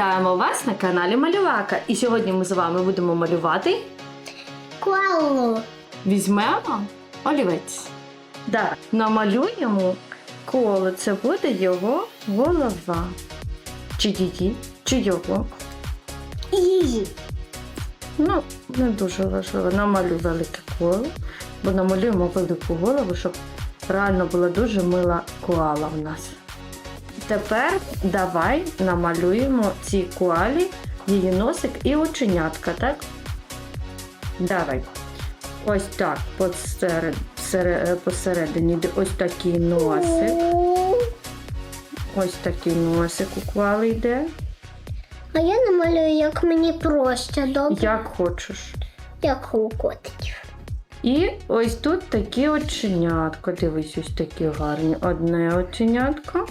Вітаємо вас на каналі Малювака. І сьогодні ми з вами будемо малювати. Коалу. Візьмемо олівець. Да, намалюємо коло. Це буде його голова. Чи її, чи його. Її. Ну, не дуже важливо. Намалюй велике коло, бо намалюємо велику голову, щоб реально була дуже мила коала в нас. Тепер давай намалюємо цій коалі її носик і оченятка, так? Давай. Ось так, посеред, сере- посередині де ось такий носик. Ось такий носик у коали йде. А я намалюю, як мені проще, добре, Як хочеш. як у котиків. І ось тут такі оченятка. Дивись, ось такі гарні. Одне оченятко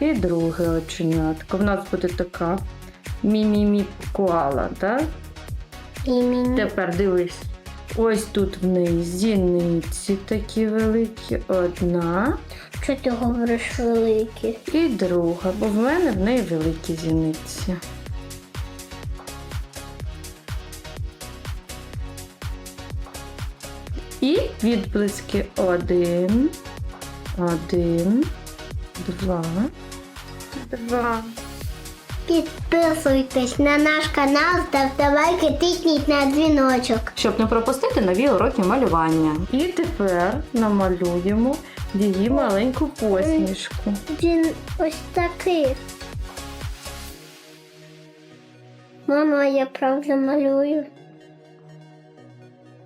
і друге оченятко. В нас буде така мі-мі-мі коала, так? Тепер дивись. Ось тут в неї зіниці такі великі. Одна Що ти говориш великі? і друга, бо в мене в неї великі зіниці. І відблиски один, один, два, два. Підписуйтесь на наш канал, ставте лайки, тисніть на дзвіночок. Щоб не пропустити нові уроки малювання. І тепер намалюємо її маленьку посмішку. Він ось такий. Мама, я правда малюю.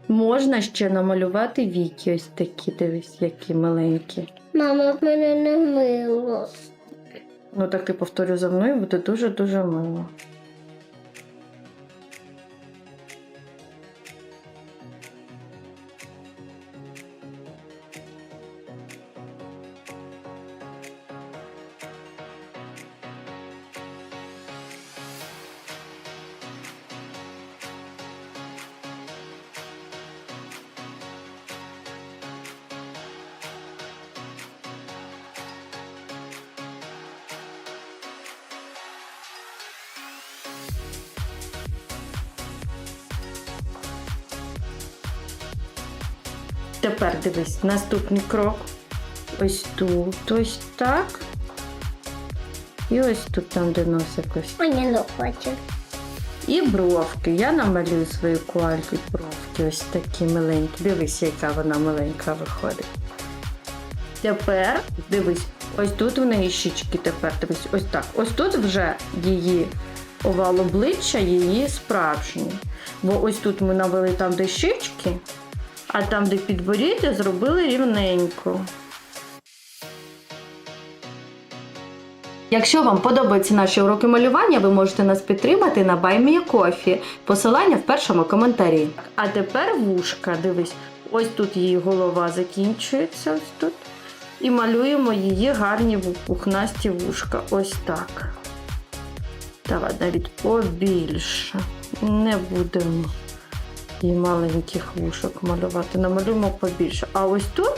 Можна ще намалювати віки ось такі, дивись, які маленькі. Мама, в мене не мило. Ну так ти повторю за мною, буде дуже-дуже мило. Тепер дивись, наступний крок. Ось тут, ось так. І ось тут там, де носик ось. Я не хочу. І бровки. Я намалюю свою коальку бровки. Ось такі миленькі. Дивись, яка вона миленька виходить. Тепер дивись, ось тут в неї щічки тепер дивись, ось так. Ось тут вже її овал обличчя, її справжній. Бо ось тут ми навели там, де щічки, а там, де підборіддя, зробили рівненько. Якщо вам подобаються наші уроки малювання, ви можете нас підтримати на BuyMeACoffee. Посилання в першому коментарі. А тепер вушка, дивись, ось тут її голова закінчується, ось тут. І малюємо її гарні пухнасті вушка. Ось так. Давай навіть побільше. Не будемо її маленьких вушок малювати. Намалюємо побільше. А ось тут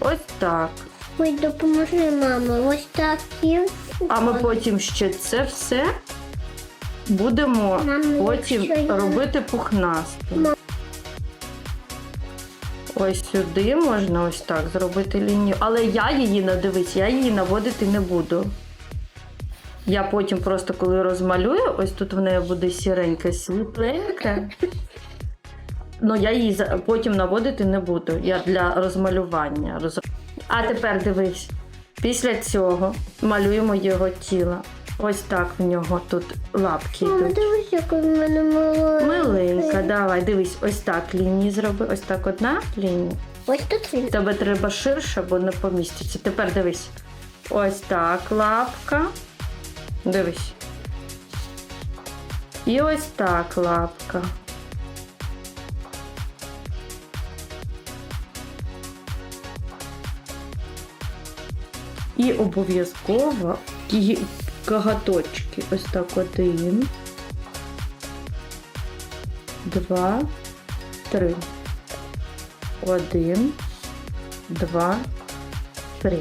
ось так. Ой, допоможи, мама. Ось так і. А ми потім ще це все будемо Мам, потім якщо я- робити пухнастим. Мам. Ось сюди можна ось так зробити лінію. Але я її не дивись, я її наводити не буду. Я потім просто коли розмалюю, ось тут в неї буде сіренька світленька. Ну, я її потім наводити не буду. Я для розмалювання. Роз... А тепер дивись. Після цього малюємо його тіло. Ось так в нього тут лапки Мама, йдуть. дивись, яка в мене маленька. Миленька, давай, дивись, ось так лінії зроби. Ось так одна лінія. Ось тут він. Тебе треба ширше, бо не поміститься. Тепер дивись. Ось так лапка. Дивись. І ось так лапка. І обов'язково кагаточки. Ось так один. Два, три. Один, два, три.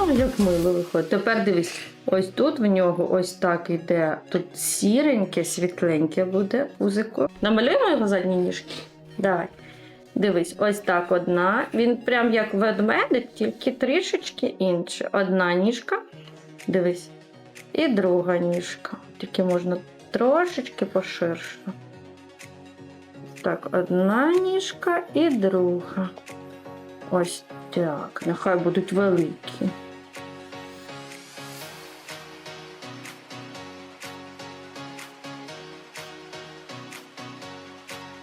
О, як мило виходить. Тепер дивись, ось тут в нього ось так іде. Тут сіреньке, світленьке буде пузико. Намалюємо його задні ніжки. Давай. Дивись, ось так одна. Він прям як ведмедик, тільки трішечки інше. Одна ніжка. Дивись. І друга ніжка. Тільки можна трошечки поширше. Так, одна ніжка і друга. Ось так. Нехай будуть великі.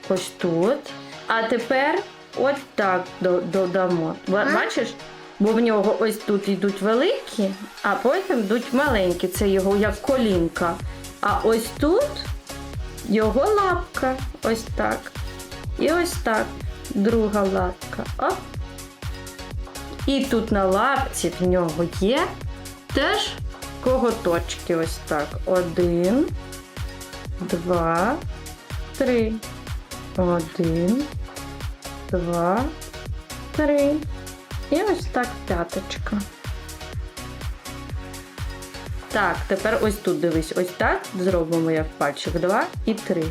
Ось тут. А тепер от так додамо. Бачиш? Бо в нього ось тут йдуть великі, а потім йдуть маленькі. Це його як колінка. А ось тут його лапка. Ось так. І ось так. Друга лапка. Оп. І тут на лапці в нього є теж коготочки. Ось так. Один, два, три. Один, два, три. І ось так п'яточка. Так, тепер ось тут дивись, ось так зробимо як пальчик. Два і три.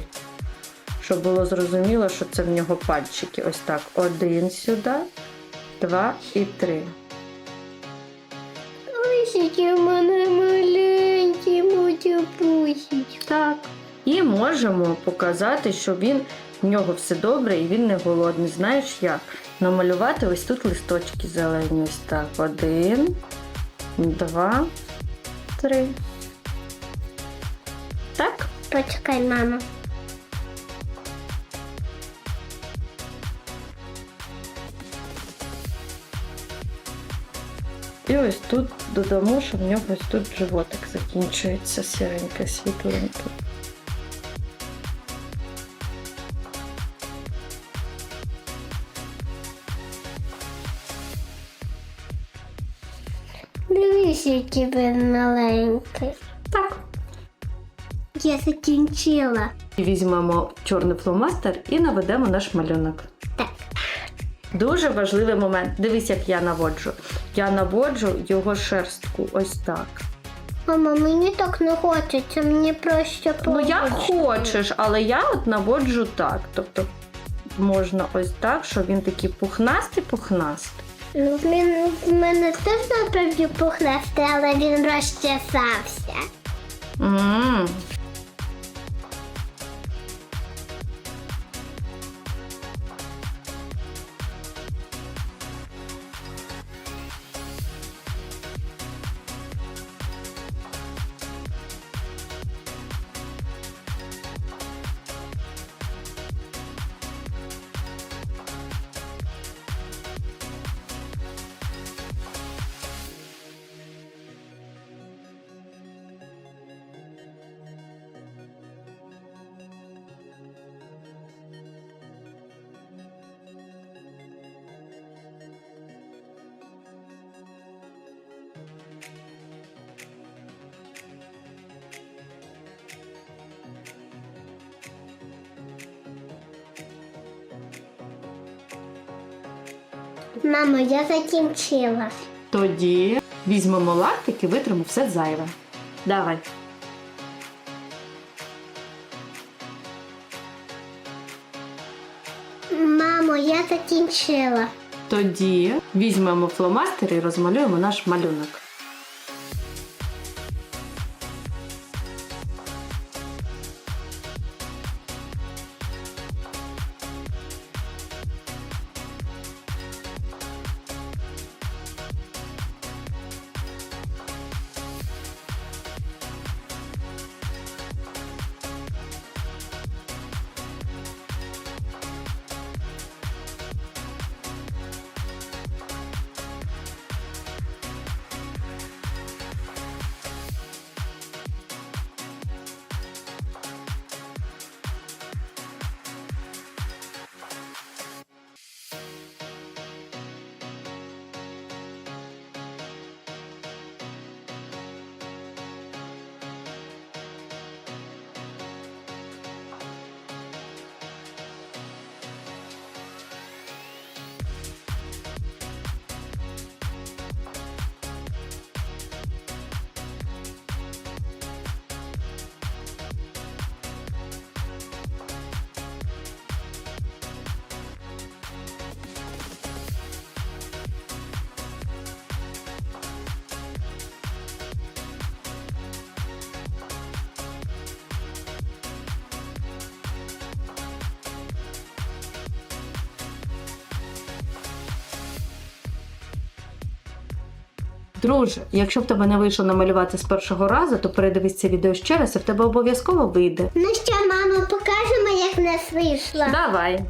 Щоб було зрозуміло, що це в нього пальчики. Ось так. Один сюди, два і три. Які в мене маленькі мутю-пусічки. Так. І можемо показати, що він в нього все добре і він не голодний. Знаєш як? Намалювати ось тут листочки зелені. Ось так. Один, два, три. Так? Почекай, мама. І ось тут додамо, що в нього ось тут животик закінчується сіреньке, світленьке. Який він маленький. Так. Я закінчила. Візьмемо чорний фломастер і наведемо наш малюнок. Так. Дуже важливий момент. Дивись, як я наводжу. Я наводжу його шерстку ось так. Мама, мені так не хочеться, мені просто Ну як хочеш, але я от наводжу так. Тобто можна ось так, щоб він такий пухнастий Ну, він в мене теж насправді пухнасти, але він розчесався. м Мамо, я закінчила. Тоді візьмемо лактик і витримо все зайве. Давай. Мамо, я закінчила. Тоді візьмемо фломастер і розмалюємо наш малюнок. Друже, якщо в тебе не вийшло намалювати з першого разу, то передивись це відео ще раз, і в тебе обов'язково вийде. Ну що, мамо, покажемо, як в нас вийшло. Давай.